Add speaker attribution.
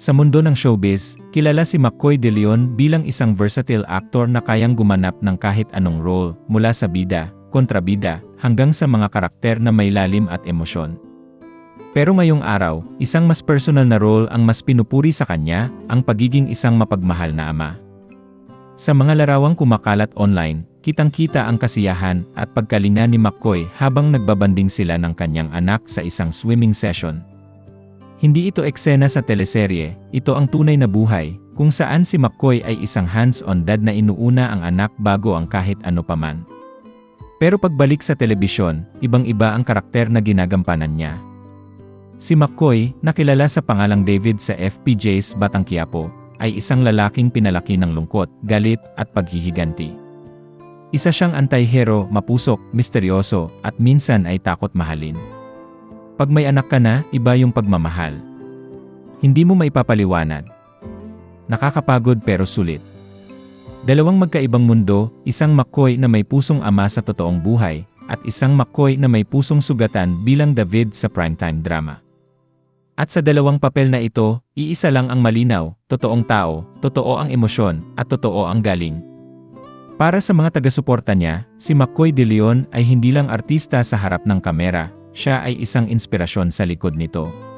Speaker 1: Sa mundo ng showbiz, kilala si McCoy De Leon bilang isang versatile actor na kayang gumanap ng kahit anong role, mula sa bida, kontrabida, hanggang sa mga karakter na may lalim at emosyon. Pero ngayong araw, isang mas personal na role ang mas pinupuri sa kanya, ang pagiging isang mapagmahal na ama. Sa mga larawang kumakalat online, kitang-kita ang kasiyahan at pagkalinga ni McCoy habang nagbabanding sila ng kanyang anak sa isang swimming session. Hindi ito eksena sa teleserye, ito ang tunay na buhay, kung saan si McCoy ay isang hands-on dad na inuuna ang anak bago ang kahit ano paman. Pero pagbalik sa telebisyon, ibang-iba ang karakter na ginagampanan niya. Si McCoy, nakilala sa pangalang David sa FPJ's Batang Quiapo, ay isang lalaking pinalaki ng lungkot, galit, at paghihiganti. Isa siyang anti-hero, mapusok, misteryoso, at minsan ay takot mahalin. Pag may anak ka na, iba yung pagmamahal. Hindi mo maipapaliwanag. Nakakapagod pero sulit. Dalawang magkaibang mundo, isang McCoy na may pusong ama sa totoong buhay, at isang McCoy na may pusong sugatan bilang David sa primetime drama. At sa dalawang papel na ito, iisa lang ang malinaw, totoong tao, totoo ang emosyon, at totoo ang galing. Para sa mga taga-suporta niya, si McCoy De Leon ay hindi lang artista sa harap ng kamera, siya ay isang inspirasyon sa likod nito.